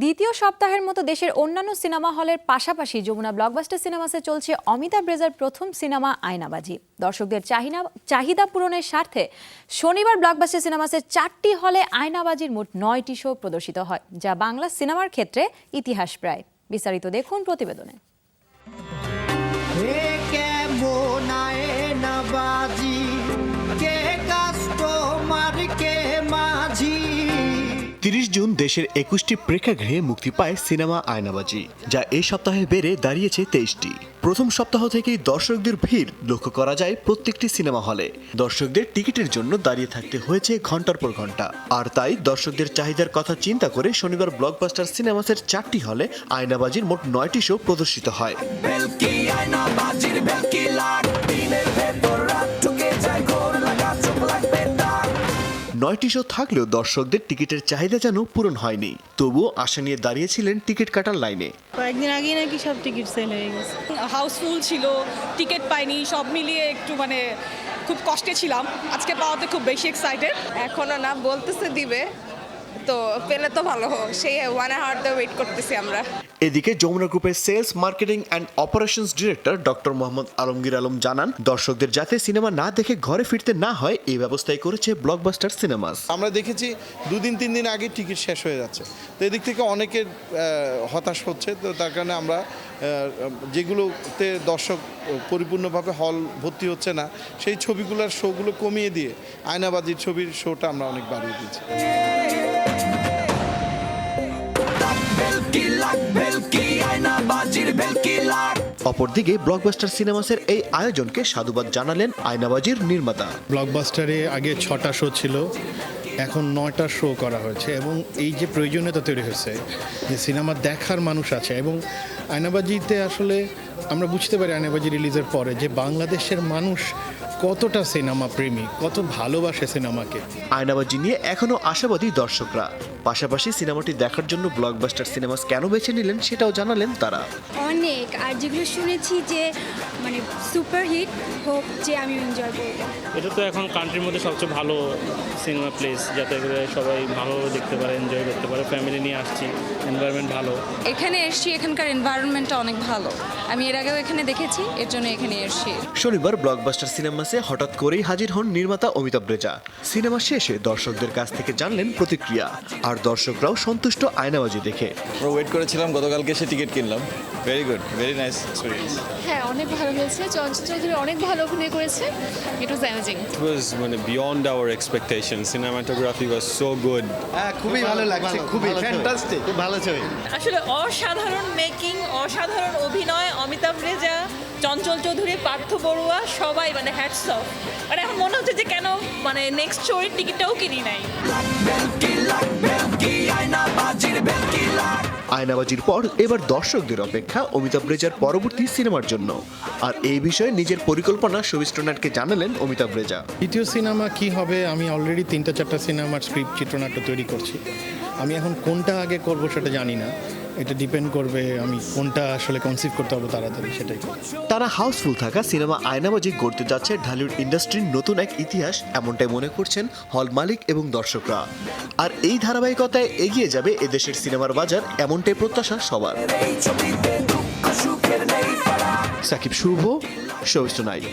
দ্বিতীয় সপ্তাহের মতো দেশের অন্যান্য সিনেমা হলের পাশাপাশি যমুনা ব্লকবাস্টার সিনেমাসে চলছে অমিতাভ রেজার প্রথম সিনেমা আয়নাবাজি। দর্শকদের চাহিদা চাহিদা পূরণের স্বার্থে শনিবার ব্লকবাস্টার সিনেমাসে চারটি হলে আয়নাবাজির মোট নয়টি শো প্রদর্শিত হয়, যা বাংলা সিনেমার ক্ষেত্রে ইতিহাস প্রায়। বিস্তারিত দেখুন প্রতিবেদনে। দেশের একুশটি প্রেক্ষাগৃহে মুক্তি পায় সিনেমা আয়নাবাজি, যা এই সপ্তাহে বেড়ে দাঁড়িয়েছে তেইশটি। প্রথম সপ্তাহ থেকেই দর্শকদের ভিড় লক্ষ্য করা যায় প্রত্যেকটি সিনেমা হলে। দর্শকদের টিকিটের জন্য দাঁড়িয়ে থাকতে হয়েছে ঘণ্টার পর ঘণ্টা। আর তাই দর্শকদের চাহিদার কথা চিন্তা করে শনিবার ব্লকবাস্টার সিনেমাসের চারটি হলে আয়নাবাজির মোট নয়টি শো প্রদর্শিত হয়। নয়টি শো থাকলেও দর্শকদের টিকিটের চাহিদা যেন পূরণ হয়নি। তবুও আশা নিয়ে দাঁড়িয়েছিলেন টিকিট কাটার লাইনে। কয়েকদিন আগেই নাকি সব টিকিট সেল হয়ে গেছে। হাউসফুল ছিল টিকিট পাইনি সব মিলিয়ে একটু মানে খুব কষ্টে ছিলাম। আজকে পাওয়াতে খুব বেশি এক্সাইটেড এখনও না বলতেছে দিবে। তো পেলে তো ভালো হোক সেই ওয়ান আওয়ার তো ওয়েট করতেছি আমরা। এদিকে যমুনা গ্রুপের sales marketing and operations director doctor Mohammad Alamgir Alam জানান দর্শকদের যাতে সিনেমা না দেখে ঘরে ফিরতে না হয় এই ব্যবস্থাই করেছে ব্লকবাস্টার সিনেমাস আমরা দেখেছি দুদিন তিন দিন আগে টিকিট শেষ হয়ে যাচ্ছে। তো এদিক থেকে অনেকের হতাশ হচ্ছে। তো তার কারণে আমরা যেগুলোতে দর্শক পরিপূর্ণভাবে হল ভর্তি হচ্ছে না সেই ছবিগুলোর শোগুলো কমিয়ে দিয়ে আয়নাবাজির ছবির শোটা আমরা অনেক বাড়িয়ে দিয়েছি। অপরদিকে ব্লকবাস্টার সিনেমাসের এই আয়োজনকে সাধুবাদ জানালেন আয়নাবাজির নির্মাতা। ব্লকবাস্টারে আগে ছটা শো ছিল, এখন নয়টা শো করা হয়েছে এবং এই যে প্রয়োজনীয়তা তৈরি হয়েছে, যে সিনেমা দেখার মানুষ আছে এবং আয়নাবাজিতে আসলে আমরা বুঝতে পারি আয়নাবাজি রিলিজের পরে যে বাংলাদেশের মানুষ কতটা সিনেমা প্রেমী কত ভালোবাসে সিনেমাকে। আয়নাবাজি নিয়ে এখনও আশাবাদী দর্শকরা। পাশাপাশি সিনেমাটি দেখার জন্য ব্লকবাস্টার সিনেমাস কেন বেছে নিলেন সেটাও জানালেন তারা। অনেক আর যেগুলো শুনেছি যে মানে সুপারহিট হোক যে আমি এনজয় করব। এটা তো এখন কান্ট্রির মধ্যে সবচেয়ে ভালো সিনেমা প্লেস যাতে করে সবাই ভালো দেখতে পারে এনজয় করতে পারে। ফ্যামিলি নিয়ে আসছি এনভায়রনমেন্ট ভালো। এখানে এসছি এখানকার এনভায়রনমেন্টটা অনেক ভালো। আমি এর আগেও এখানে দেখেছি এর জন্য এখানে এসছি। শনিবার ব্লকবাস্টার সিনেমাসে হঠাৎ করেই হাজির হন নির্মাতা অমিতাভ রেজা। সিনেমা শেষে দর্শকদের কাছ থেকে জানলেন প্রতিক্রিয়া আর দর্শকরাও সন্তুষ্ট আয়নাবাজি দেখে। আমরা ওয়েট করেছিলাম গতকালকে এসে টিকিট কিনলাম। Very good very nice experience হ্যাঁ অনেক ভালো হয়েছে। চঞ্চল চৌধুরী অনেক ভালো অভিনয় করেছে। ইট ওয়াজ অ্যামেজিং ইট ওয়াজ মানে beyond our expectation cinematography was so good হ্যাঁ খুবই ভালো লাগছে খুবই ফ্যান্টাস্টিক খুব ভালো ছবি। আসলে অসাধারণ মেকিং অসাধারণ অভিনয় অমিতাভ রেজা চঞ্চল চৌধুরী পার্থ বড়ুয়া সবাই মানে হ্যাটস অফ মানে এখন মনে হচ্ছে যে কেন মানে নেক্সট শোয়ের টিকিটটাও কিনি নাই। আয়নাবাজির পর এবার দর্শকদের অপেক্ষা অমিতাভ রেজার পরবর্তী সিনেমার জন্য। আর এই বিষয়ে নিজের পরিকল্পনা শোভিস্টনাটকে জানালেন অমিতাভ রেজা। দ্বিতীয় সিনেমা কি হবে আমি অলরেডি তিনটা চারটা সিনেমার স্ক্রিপ্ট চিত্রনাট্য তৈরি করছি। আমি এখন কোনটা আগে করব সেটা জানি না। এটা ডিপেন্ড করবে আমি কোনটা আসলে কনসিভ করতে পারব তাড়াতাড়ি সেটাই। তারা হাউসফুল থাকা সিনেমা আয়নাবাজি গড়তে যাচ্ছে ঢালিউড ইন্ডাস্ট্রির নতুন এক ইতিহাস, এমনটাই মনে করছেন হল মালিক এবং দর্শকরা। আর এই ধারাবাহিকতায় এগিয়ে যাবে এদেশের সিনেমার বাজার, এমনটাই প্রত্যাশা সবার। সাকিব শুভ শোস্ট নাইট।